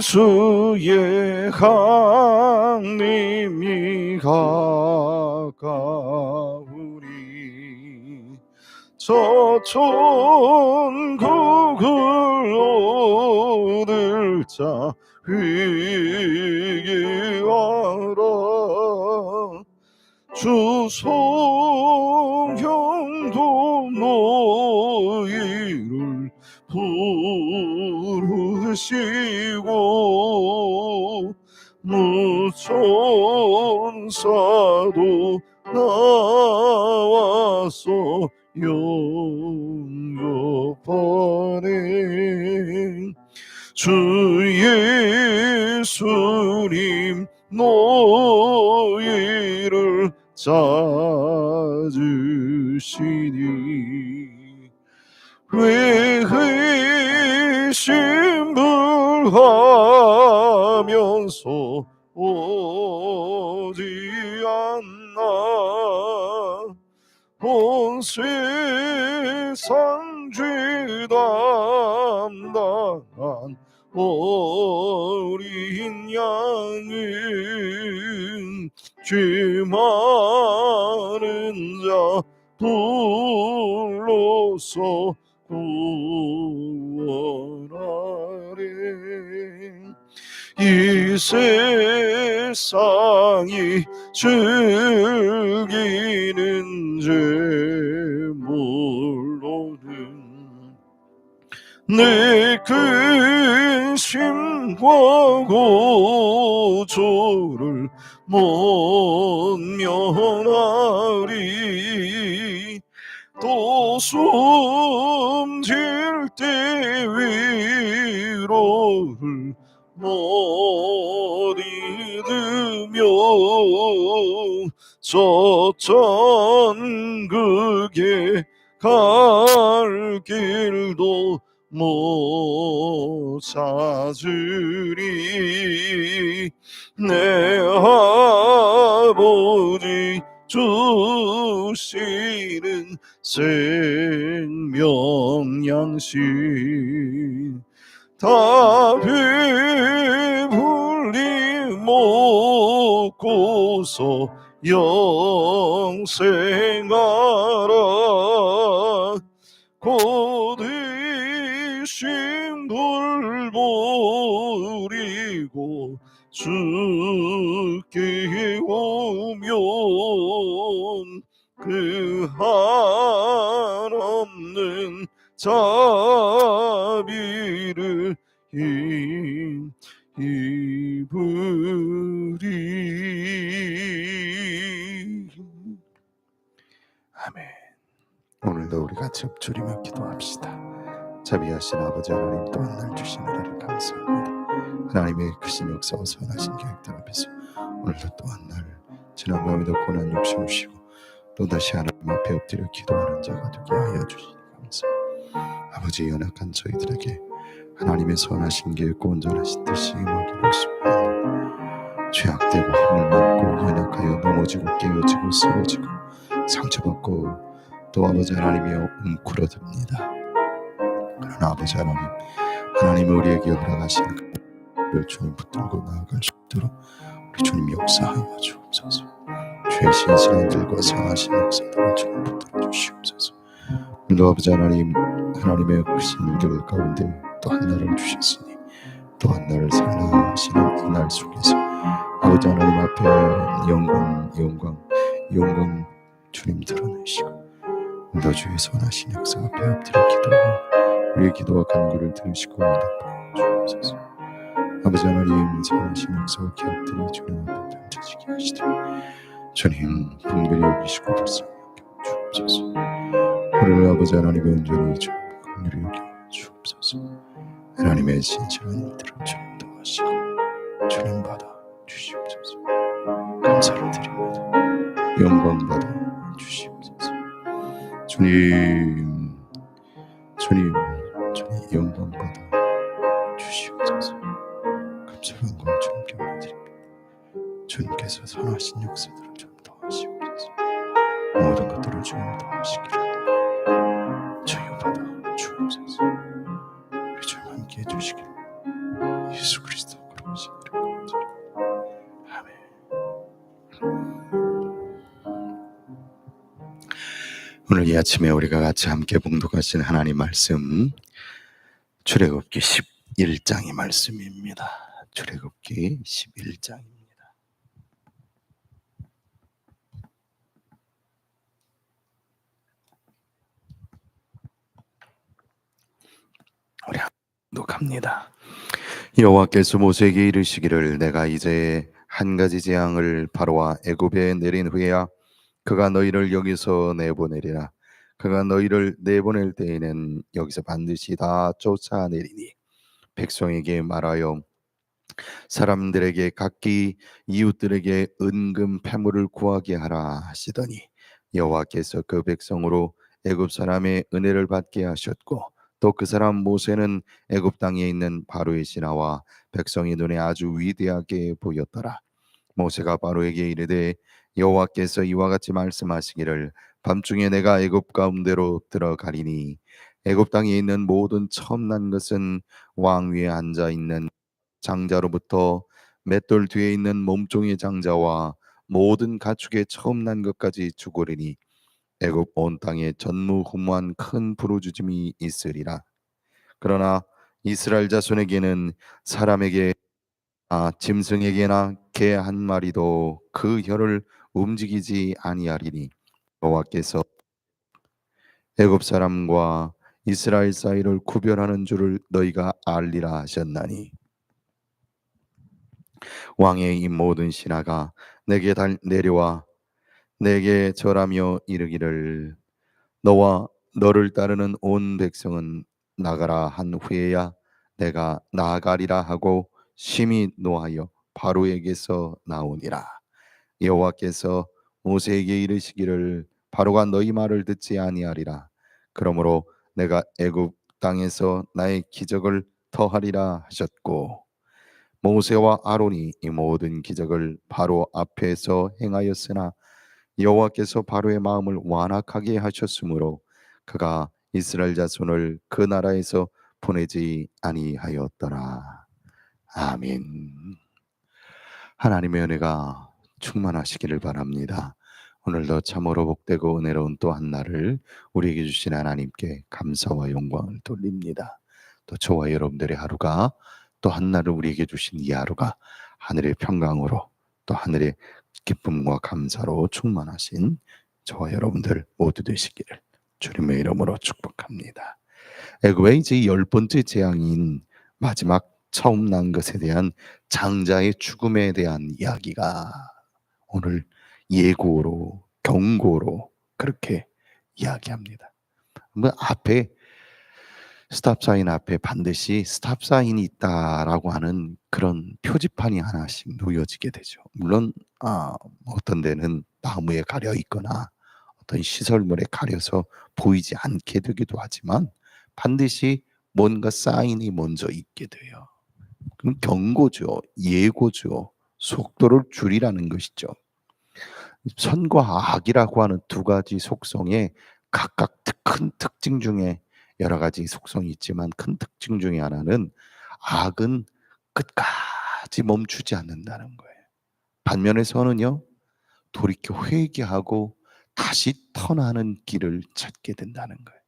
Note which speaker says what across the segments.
Speaker 1: 예수의 하나님이 가까우리 저 천국을 얻을 자 회개하라 주성 부르시고 무천사도 나와서 영접하네. 주 예수님 너희를 찾 이 세상이 즐기는 죄 물로는 내큰 심과 고초를 못 면하리 또숨 저 천국에 갈 길도 못 찾으리. 내 아버지 주시는 생명 양식 다 배불리 먹고서 영생하 같이 엎드리며 기도합시다. 자비하신 아버지 하나님 또한 날 주신 은혜를 감사합니다. 하나님의 크신 역사와 선하신 계획들 앞에서 오늘도 또한 날 지난 밤에도 고난 욕심 쉬고 또 다시 하나님 앞에 엎드려 기도하는 자가 되게 하여 주시니 감사합니다. 아버지 연약한 저희들에게 하나님의 선하신 계획과 온전하신 뜻이 임하기를 소원합니다. 죄악되고 힘을 받고 연약하여 넘어지고 깨어지고 쓰러지고 상처받고 또 아버지 하나님이 웅크러듭니다. 그러나 아버지 하나님 하나님이 우리에게 허락하신 그 주님 붙들고 나아갈 수 있도록 우리 주님 역사하여 주옵소서 죄의 신실한들과 선하신 역사들을 주님 붙들어 주시옵소서 오늘도 아버지 하나님 하나님의 크신 일들 가운데 또 한날을 주셨으니 또 한날을 살라하시는 이날 속에서 아버지 하나님 앞에 영광 영광 영광 주님 드러내시고 오늘도 주의 선하신 역사 앞에 엎드려 기도하고 우리의 기도와 간구를 들으시고 응답하여 주옵소서 아버지 하나님 선하신 역사와 기업들이 주님 앞에 던져지게 하시되 주님 분별히 여기시고 불쌍히 여겨 주옵소서 우리를 아버지 하나님의 온전히 주님 긍휼히 주옵소서 하나님의 신실한 일들을 주님 도하시고 주님 받아 주시옵소서. 감사를 드립니다. 영광 받아 주 우리가 같이 함께 봉독하신 하나님 말씀 출애굽기 11장의 말씀입니다. 출애굽기 11장입니다. 우리 봉독합니다. 여호와께서 모세에게 이르시기를 내가 이제 한 가지 재앙을 바로와 애굽에 내린 후에야 그가 너희를 여기서 내보내리라. 그가 너희를 내보낼 때에는 여기서 반드시 다 쫓아내리니 백성에게 말하여 사람들에게 각기 이웃들에게 은금 패물을 구하게 하라 하시더니 여호와께서 그 백성으로 애굽 사람의 은혜를 받게 하셨고 또 그 사람 모세는 애굽 땅에 있는 바로의 신하와 백성의 눈에 아주 위대하게 보였더라. 모세가 바로에게 이르되 여호와께서 이와 같이 말씀하시기를 밤중에 내가 애굽 가운데로 들어가리니 애굽 땅에 있는 모든 처음 난 것은 왕 위에 앉아 있는 장자로부터 맷돌 뒤에 있는 몸종의 장자와 모든 가축의 처음 난 것까지 죽으리니 애굽 온 땅에 전무후무한 큰 부르짖음이 있으리라. 그러나 이스라엘 자손에게는 사람에게 아 짐승에게나 개 한 마리도 그 혀를 움직이지 아니하리니 여호와께서 애굽 사람과 이스라엘 사이를 구별하는 줄을 너희가 알리라 하셨나니. 왕의 이 모든 신하가 내게 달 내려와 내게 절하며 이르기를 너와 너를 따르는 온 백성은 나가라. 한 후에야 내가 나아가리라 하고 심히 노하여 바로에게서 나오니라. 여호와께서 모세에게 이르시기를 바로가 너희 말을 듣지 아니하리라 그러므로 내가 애굽 땅에서 나의 기적을 더하리라 하셨고 모세와 아론이 이 모든 기적을 바로 앞에서 행하였으나 여호와께서 바로의 마음을 완악하게 하셨으므로 그가 이스라엘 자손을 그 나라에서 보내지 아니하였더라. 아멘. 하나님의 은혜가 충만하시기를 바랍니다. 오늘도 참으로 복되고 은혜로운 또 한 날을 우리에게 주신 하나님께 감사와 영광을 돌립니다. 또 저와 여러분들의 하루가 또 한 날을 우리에게 주신 이 하루가 하늘의 평강으로 또 하늘의 기쁨과 감사로 충만하신 저와 여러분들 모두 되시기를 주님의 이름으로 축복합니다. 이제 열 번째 재앙인 마지막 처음 난 것에 대한 장자의 죽음에 대한 이야기가 오늘 예고로 경고로 그렇게 이야기합니다. 뭐 앞에 스탑 사인 앞에 반드시 스탑 사인이 있다라고 하는 그런 표지판이 하나씩 놓여지게 되죠. 물론 아, 어떤 데는 나무에 가려 있거나 어떤 시설물에 가려서 보이지 않게 되기도 하지만 반드시 뭔가 사인이 먼저 있게 돼요. 그럼 경고죠, 예고죠, 속도를 줄이라는 것이죠. 선과 악이라고 하는 두 가지 속성에 각각 큰 특징 중에 여러 가지 속성이 있지만 큰 특징 중에 하나는 악은 끝까지 멈추지 않는다는 거예요. 반면에 선은요 돌이켜 회개하고 다시 턴하는 길을 찾게 된다는 거예요.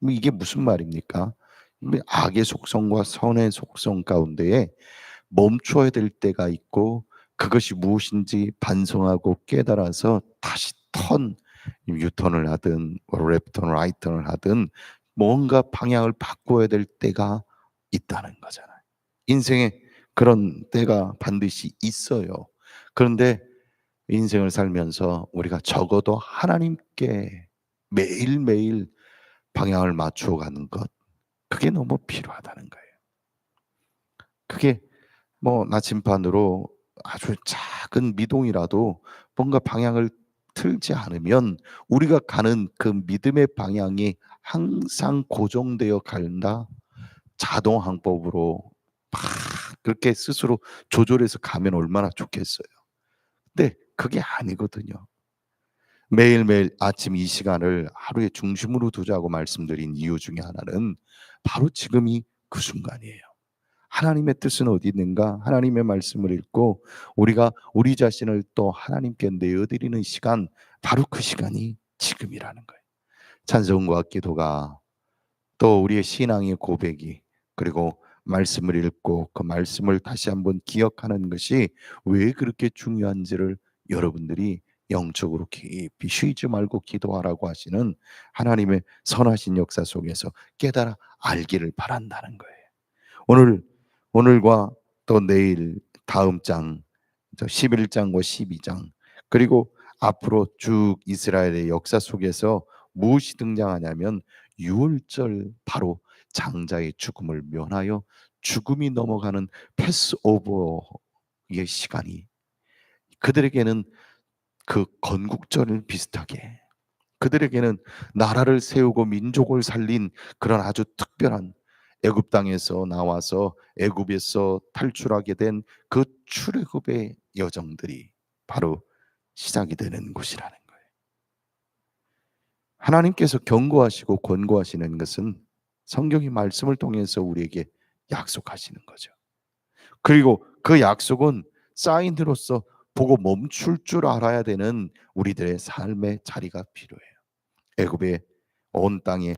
Speaker 1: 뭐 이게 무슨 말입니까? 뭐 악의 속성과 선의 속성 가운데에 멈춰야 될 때가 있고 그것이 무엇인지 반성하고 깨달아서 다시 턴 유턴을 하든 랩턴 라이턴을 하든 뭔가 방향을 바꿔야 될 때가 있다는 거잖아요. 인생에 그런 때가 반드시 있어요. 그런데 인생을 살면서 우리가 적어도 하나님께 매일매일 방향을 맞추어 가는 것 그게 너무 필요하다는 거예요. 그게 뭐 나침반으로 아주 작은 미동이라도 뭔가 방향을 틀지 않으면 우리가 가는 그 믿음의 방향이 항상 고정되어 간다. 자동 항법으로 막 그렇게 스스로 조절해서 가면 얼마나 좋겠어요. 근데 그게 아니거든요. 매일매일 아침 이 시간을 하루의 중심으로 두자고 말씀드린 이유 중에 하나는 바로 지금이 그 순간이에요. 하나님의 뜻은 어디 있는가? 하나님의 말씀을 읽고 우리가 우리 자신을 또 하나님께 내어드리는 시간, 바로 그 시간이 지금이라는 거예요. 찬송과 기도가 또 우리의 신앙의 고백이 그리고 말씀을 읽고 그 말씀을 다시 한번 기억하는 것이 왜 그렇게 중요한지를 여러분들이 영적으로 깊이 쉬지 말고 기도하라고 하시는 하나님의 선하신 역사 속에서 깨달아 알기를 바란다는 거예요. 오늘 오늘과 또 내일 다음 장 11장과 12장. 그리고 앞으로 쭉 이스라엘의 역사 속에서 무엇이 등장하냐면 유월절 바로 장자의 죽음을 면하여 죽음이 넘어가는 패스오버의 시간이 그들에게는 그 건국절을 비슷하게 그들에게는 나라를 세우고 민족을 살린 그런 아주 특별한 애굽 땅에서 나와서 애굽에서 탈출하게 된 그 출애굽의 여정들이 바로 시작이 되는 곳이라는 거예요. 하나님께서 경고하시고 권고하시는 것은 성경의 말씀을 통해서 우리에게 약속하시는 거죠. 그리고 그 약속은 사인으로서 보고 멈출 줄 알아야 되는 우리들의 삶의 자리가 필요해요. 애굽의 온 땅에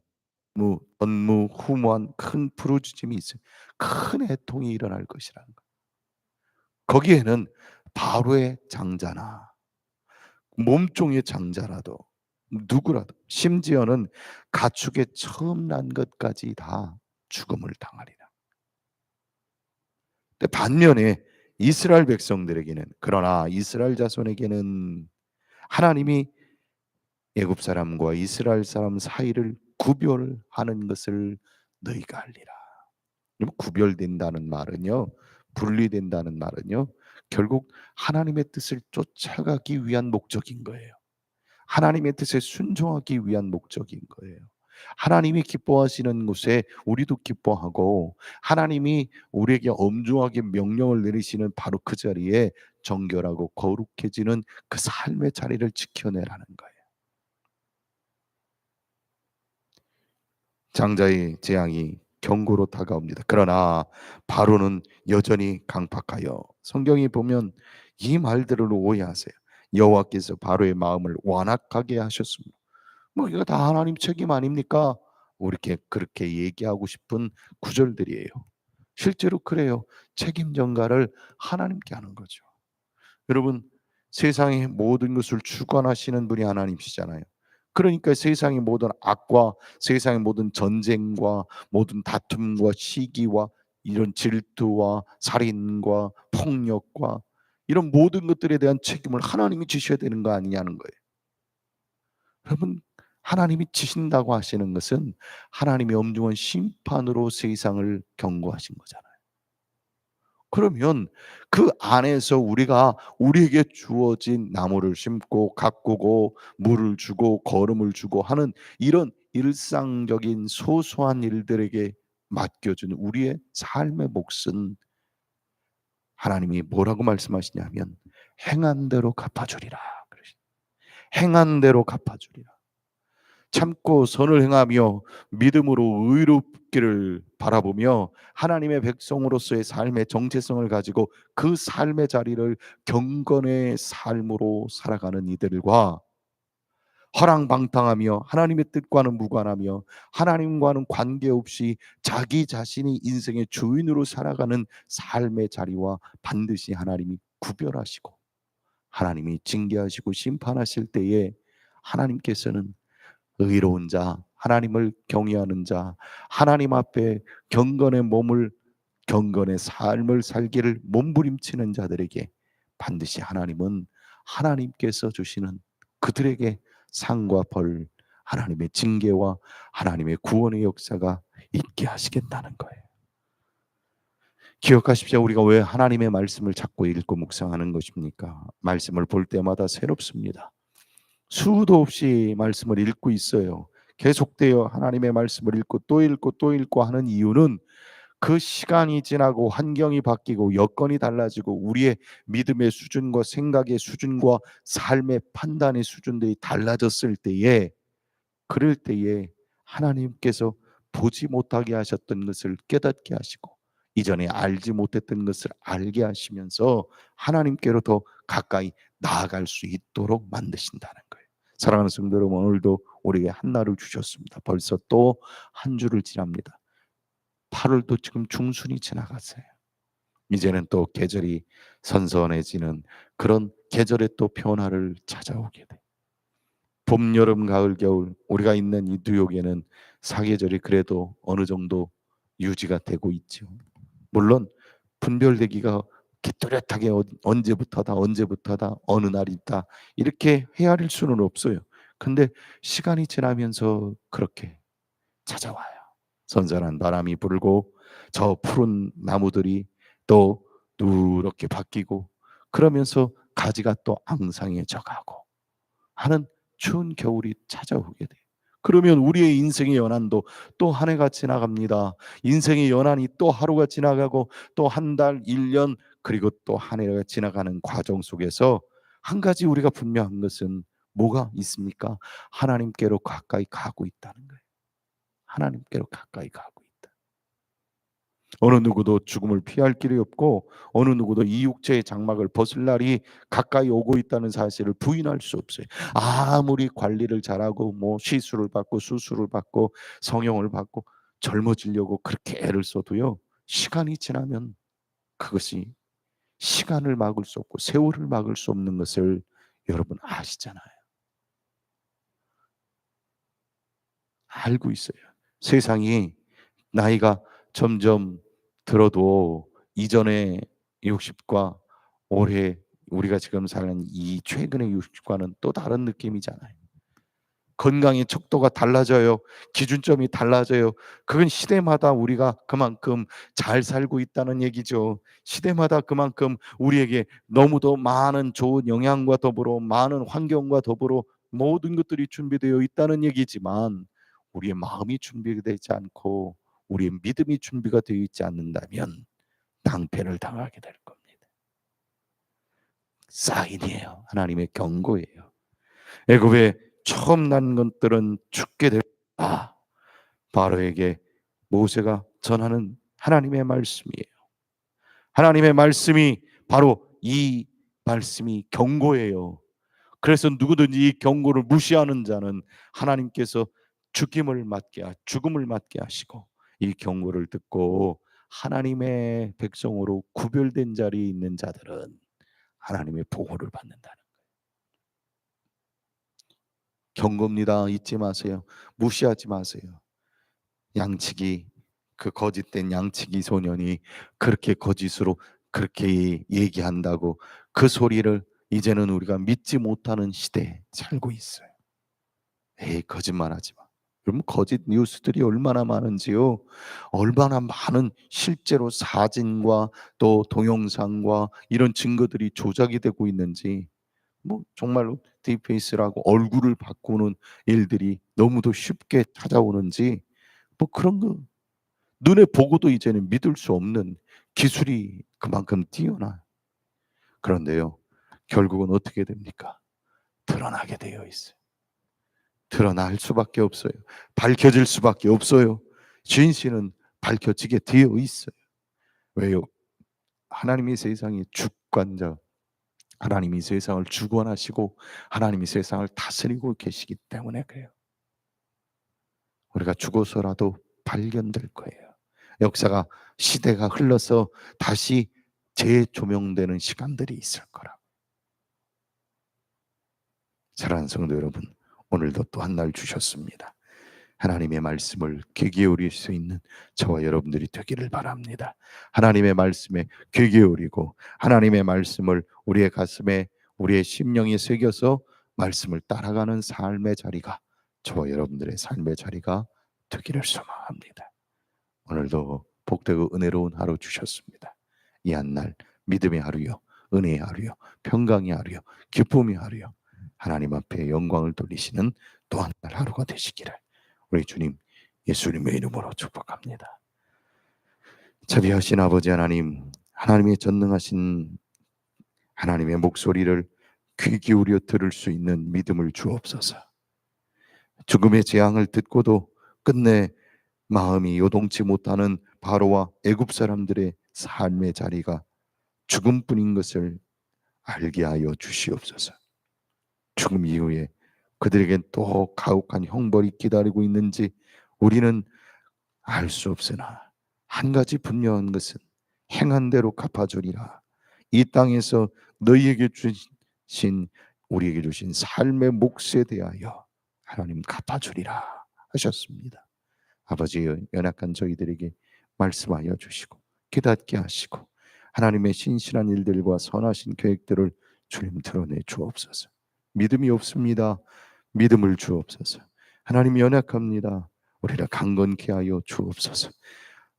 Speaker 1: 무, 언무, 후무한 큰 부르짖음이 있어요. 큰 애통이 일어날 것이라는 거. 거기에는 바로의 장자나 몸종의 장자라도 누구라도 심지어는 가축의 처음 난 것까지 다 죽음을 당하리라. 근데 반면에 이스라엘 백성들에게는 그러나 이스라엘 자손에게는 하나님이 애굽 사람과 이스라엘 사람 사이를 구별하는 것을 너희가 알리라. 구별된다는 말은요. 분리된다는 말은요. 결국 하나님의 뜻을 쫓아가기 위한 목적인 거예요. 하나님의 뜻에 순종하기 위한 목적인 거예요. 하나님이 기뻐하시는 곳에 우리도 기뻐하고 하나님이 우리에게 엄중하게 명령을 내리시는 바로 그 자리에 정결하고 거룩해지는 그 삶의 자리를 지켜내라는 거예요. 장자의 재앙이 경고로 다가옵니다. 그러나 바로는 여전히 강팍하여 성경이 보면 이 말들을 오해하세요. 여호와께서 바로의 마음을 완악하게 하셨습니다. 뭐 이거 다 하나님 책임 아닙니까? 이렇게 그렇게 얘기하고 싶은 구절들이에요. 실제로 그래요. 책임 전가를 하나님께 하는 거죠. 여러분 세상의 모든 것을 주관하시는 분이 하나님이시잖아요. 그러니까 세상의 모든 악과 세상의 모든 전쟁과 모든 다툼과 시기와 이런 질투와 살인과 폭력과 이런 모든 것들에 대한 책임을 하나님이 지셔야 되는 거 아니냐는 거예요. 여러분 하나님이 지신다고 하시는 것은 하나님의 엄중한 심판으로 세상을 경고하신 거잖아요. 그러면 그 안에서 우리가 우리에게 주어진 나무를 심고 가꾸고 물을 주고 거름을 주고 하는 이런 일상적인 소소한 일들에게 맡겨준 우리의 삶의 몫은 하나님이 뭐라고 말씀하시냐면 행한 대로 갚아주리라. 행한 대로 갚아주리라. 참고 선을 행하며 믿음으로 의롭기를 바라보며 하나님의 백성으로서의 삶의 정체성을 가지고 그 삶의 자리를 경건의 삶으로 살아가는 이들과 허랑방탕하며 하나님의 뜻과는 무관하며 하나님과는 관계없이 자기 자신이 인생의 주인으로 살아가는 삶의 자리와 반드시 하나님이 구별하시고 하나님이 징계하시고 심판하실 때에 하나님께서는 의로운 자, 하나님을 경외하는 자, 하나님 앞에 경건의 몸을 경건의 삶을 살기를 몸부림치는 자들에게 반드시 하나님은 하나님께서 주시는 그들에게 상과 벌, 하나님의 징계와 하나님의 구원의 역사가 있게 하시겠다는 거예요. 기억하십시오. 우리가 왜 하나님의 말씀을 자꾸 읽고 묵상하는 것입니까? 말씀을 볼 때마다 새롭습니다. 수도 없이 말씀을 읽고 있어요. 계속되어 하나님의 말씀을 읽고 또 읽고 또 읽고 하는 이유는 그 시간이 지나고 환경이 바뀌고 여건이 달라지고 우리의 믿음의 수준과 생각의 수준과 삶의 판단의 수준들이 달라졌을 때에 그럴 때에 하나님께서 보지 못하게 하셨던 것을 깨닫게 하시고 이전에 알지 못했던 것을 알게 하시면서 하나님께로 더 가까이 나아갈 수 있도록 만드신다는. 사랑하는 성도 여러분 오늘도 우리에게 한 날을 주셨습니다. 벌써 또 한 주를 지납니다. 8월도 지금 중순이 지나갔어요. 이제는 또 계절이 선선해지는 그런 계절의 또 변화를 찾아오게 돼. 봄, 여름, 가을, 겨울 우리가 있는 이 뉴욕에는 사계절이 그래도 어느 정도 유지가 되고 있죠. 물론 분별되기가 이렇게 뚜렷하게 어- 언제부터다 언제부터다 어느 날이다 이렇게 헤아릴 수는 없어요. 근데 시간이 지나면서 그렇게 찾아와요. 선선한 바람이 불고 저 푸른 나무들이 또 누렇게 바뀌고 그러면서 가지가 또 앙상해져 가고 하는 추운 겨울이 찾아오게 돼요. 그러면 우리의 인생의 연한도 또 한 해가 지나갑니다. 인생의 연한이 또 하루가 지나가고 또 한 달, 일년 그리고 또 한 해가 지나가는 과정 속에서 한 가지 우리가 분명한 것은 뭐가 있습니까? 하나님께로 가까이 가고 있다는 거예요. 하나님께로 가까이 가고 있다. 어느 누구도 죽음을 피할 길이 없고 어느 누구도 이 육체의 장막을 벗을 날이 가까이 오고 있다는 사실을 부인할 수 없어요. 아무리 관리를 잘하고 뭐 시술을 받고 수술을 받고 성형을 받고 젊어지려고 그렇게 애를 써도요. 시간이 지나면 그것이 시간을 막을 수 없고 세월을 막을 수 없는 것을 여러분 아시잖아요. 알고 있어요. 세상이 나이가 점점 들어도 이전의 60과 올해 우리가 지금 사는 이 최근의 60과는 또 다른 느낌이잖아요. 건강의 척도가 달라져요. 기준점이 달라져요. 그건 시대마다 우리가 그만큼 잘 살고 있다는 얘기죠. 시대마다 그만큼 우리에게 너무도 많은 좋은 영향과 더불어 많은 환경과 더불어 모든 것들이 준비되어 있다는 얘기지만 우리의 마음이 준비되지 않고 우리의 믿음이 준비가 되어 있지 않는다면 낭패를 당하게 될 겁니다. 사인이에요. 하나님의 경고예요. 애굽에 처음 난 것들은 죽게 될다. 바로에게 모세가 전하는 하나님의 말씀이에요. 하나님의 말씀이 바로 이 말씀이 경고예요. 그래서 누구든지 이 경고를 무시하는 자는 하나님께서 죽임을 맞게 하, 죽음을 맞게 하시고 이 경고를 듣고 하나님의 백성으로 구별된 자리에 있는 자들은 하나님의 보호를 받는다는. 경고입니다. 잊지 마세요. 무시하지 마세요. 양치기 그 거짓된 양치기 소년이 그렇게 거짓으로 그렇게 얘기한다고 그 소리를 이제는 우리가 믿지 못하는 시대에 살고 있어요. 에이 거짓말하지 마. 여러분 거짓 뉴스들이 얼마나 많은지요. 얼마나 많은 실제로 사진과 또 동영상과 이런 증거들이 조작이 되고 있는지 뭐 정말로 디페이스라고 얼굴을 바꾸는 일들이 너무도 쉽게 찾아오는지 뭐 그런 거 눈에 보고도 이제는 믿을 수 없는 기술이 그만큼 뛰어나. 그런데요. 결국은 어떻게 됩니까? 드러나게 되어 있어요. 드러날 수밖에 없어요. 밝혀질 수밖에 없어요. 진실은 밝혀지게 되어 있어요. 왜요? 하나님이 세상의 주관자, 하나님이 세상을 주관하시고 하나님이 세상을 다스리고 계시기 때문에 그래요. 우리가 죽어서라도 발견될 거예요. 역사가 시대가 흘러서 다시 재조명되는 시간들이 있을 거라. 사랑하는 성도 여러분, 오늘도 또 한 날 주셨습니다. 하나님의 말씀을 귀 기울일 수 있는 저와 여러분들이 되기를 바랍니다. 하나님의 말씀에 귀 기울이고 하나님의 말씀을 우리의 가슴에 우리의 심령에 새겨서 말씀을 따라가는 삶의 자리가 저와 여러분들의 삶의 자리가 되기를 소망합니다. 오늘도 복되고 은혜로운 하루 주셨습니다. 이 한날 믿음의 하루요, 은혜의 하루요, 평강의 하루요, 기쁨의 하루요. 하나님 앞에 영광을 돌리시는 또 한 날 하루가 되시기를 우리 주님 예수님의 이름으로 축복합니다. 자비하신 아버지 하나님, 하나님의 전능하신 하나님의 목소리를 귀 기울여 들을 수 있는 믿음을 주옵소서. 죽음의 재앙을 듣고도 끝내 마음이 요동치 못하는 바로와 애굽 사람들의 삶의 자리가 죽음뿐인 것을 알게 하여 주시옵소서. 죽음 이후에 그들에겐 또 가혹한 형벌이 기다리고 있는지 우리는 알 수 없으나 한 가지 분명한 것은 행한 대로 갚아주리라. 이 땅에서 너희에게 주신 우리에게 주신 삶의 몫에 대하여 하나님 갚아주리라 하셨습니다. 아버지 연약한 저희들에게 말씀하여 주시고 깨닫게 하시고 하나님의 신실한 일들과 선하신 계획들을 주님 드러내 주옵소서. 믿음이 없습니다. 믿음을 주옵소서. 하나님 연약합니다. 우리를 강건케 하여 주옵소서.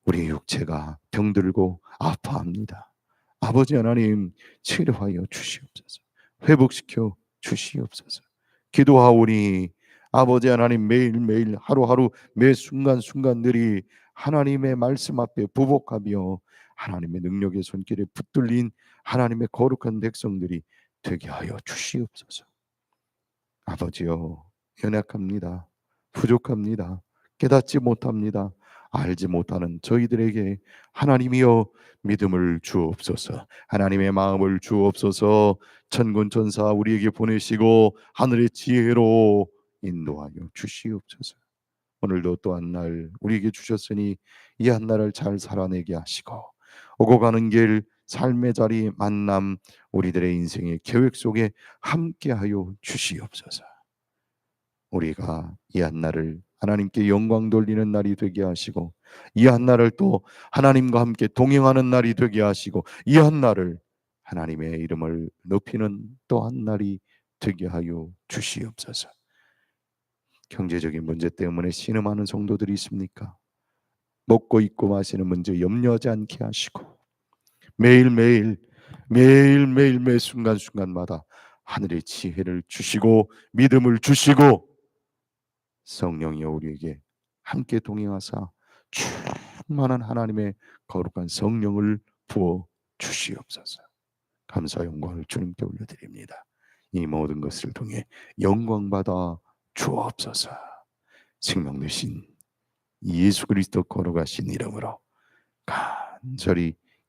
Speaker 1: 우리의 육체가 병들고 아파합니다. 아버지 하나님 치료하여 주시옵소서. 회복시켜 주시옵소서. 기도하오니 아버지 하나님 매일매일 하루하루 매 순간순간들이 하나님의 말씀 앞에 부복하며 하나님의 능력의 손길에 붙들린 하나님의 거룩한 백성들이 되게 하여 주시옵소서. 아버지여 연약합니다. 부족합니다. 깨닫지 못합니다. 알지 못하는 저희들에게 하나님이여 믿음을 주옵소서. 하나님의 마음을 주옵소서. 천군 천사 우리에게 보내시고 하늘의 지혜로 인도하여 주시옵소서. 오늘도 또 한 날 우리에게 주셨으니 이 한 날을 잘 살아내게 하시고 오고 가는 길 삶의 자리 만남 우리들의 인생의 계획 속에 함께하여 주시옵소서. 우리가 이 한 날을 하나님께 영광 돌리는 날이 되게 하시고 이 한 날을 또 하나님과 함께 동행하는 날이 되게 하시고 이 한 날을 하나님의 이름을 높이는 또 한 날이 되게 하여 주시옵소서. 경제적인 문제 때문에 신음하는 성도들이 있습니까? 먹고 입고 마시는 문제 염려하지 않게 하시고 매일매일 매일매일 매 순간순간마다 하늘의 지혜를 주시고 믿음을 주시고 성령이여 우리에게 함께 동행하사 충만한 하나님의 거룩한 성령을 부어 주시옵소서. 감사 영광을 주님께 올려드립니다. 이 모든 것을 통해 영광 받아 주옵소서. 생명 되신 예수 그리스도 걸어가신 이름으로 간절히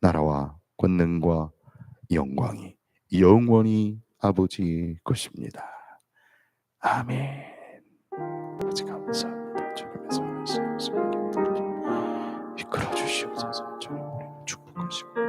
Speaker 1: 나라와 권능과 영광이 영원히 아버지 것입니다. 아멘. 아버지 감사합니다. 주님의 선하신 말씀 이끌어 주시옵소서. 주님 우리를 축복하시고